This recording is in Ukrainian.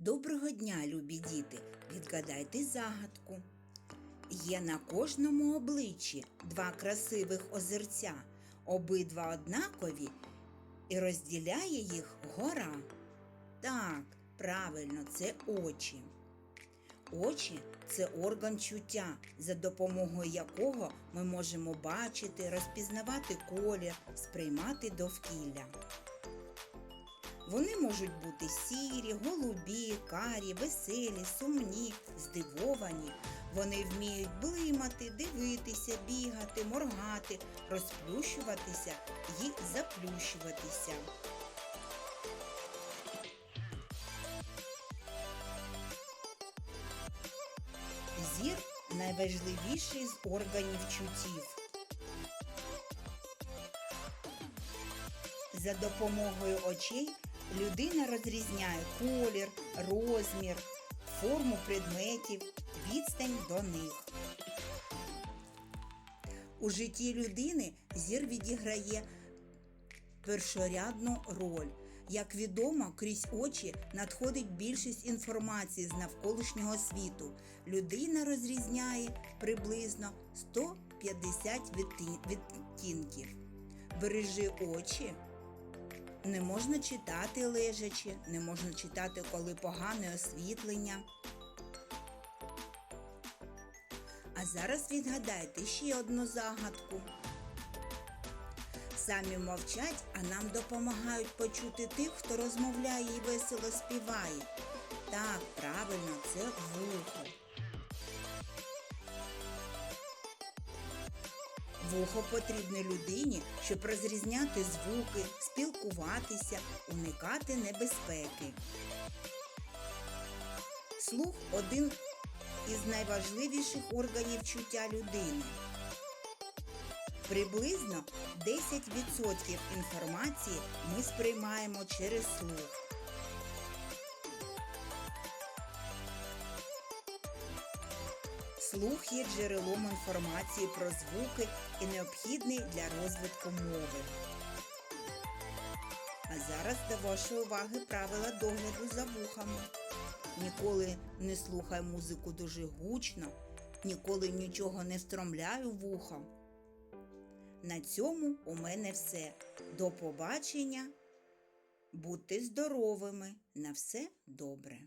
Доброго дня, любі діти! Відгадайте загадку. Є на кожному обличчі два красивих озерця, обидва однакові, і розділяє їх гора. Так, правильно, це очі. Очі це орган чуття, за допомогою якого ми можемо бачити, розпізнавати колір, сприймати довкілля. Вони можуть бути сірі, голубі, карі, веселі, сумні, здивовані. Вони вміють блимати, дивитися, бігати, моргати, розплющуватися і заплющуватися. Зір найважливіший з органів чуттів. За допомогою очей людина розрізняє колір, розмір, форму предметів, відстань до них. У житті людини зір відіграє першорядну роль. Як відомо, крізь очі надходить більшість інформації з навколишнього світу. Людина розрізняє приблизно 150 відти- відтінків. Бережи очі. Не можна читати лежачи, не можна читати, коли погане освітлення. А зараз відгадайте ще одну загадку. Самі мовчать, а нам допомагають почути тих, хто розмовляє і весело співає. Так, правильно, це вухо. Вухо потрібне людині, щоб розрізняти звуки, спілкуватися, уникати небезпеки. Слух один із найважливіших органів чуття людини. Приблизно 10% інформації ми сприймаємо через слух. Слух є джерелом інформації про звуки і необхідний для розвитку мови. А зараз до вашої уваги правила догляду за вухами. Ніколи не слухай музику дуже гучно, ніколи нічого не встромляй у вухо. На цьому у мене все. До побачення. Будьте здоровими. На все добре.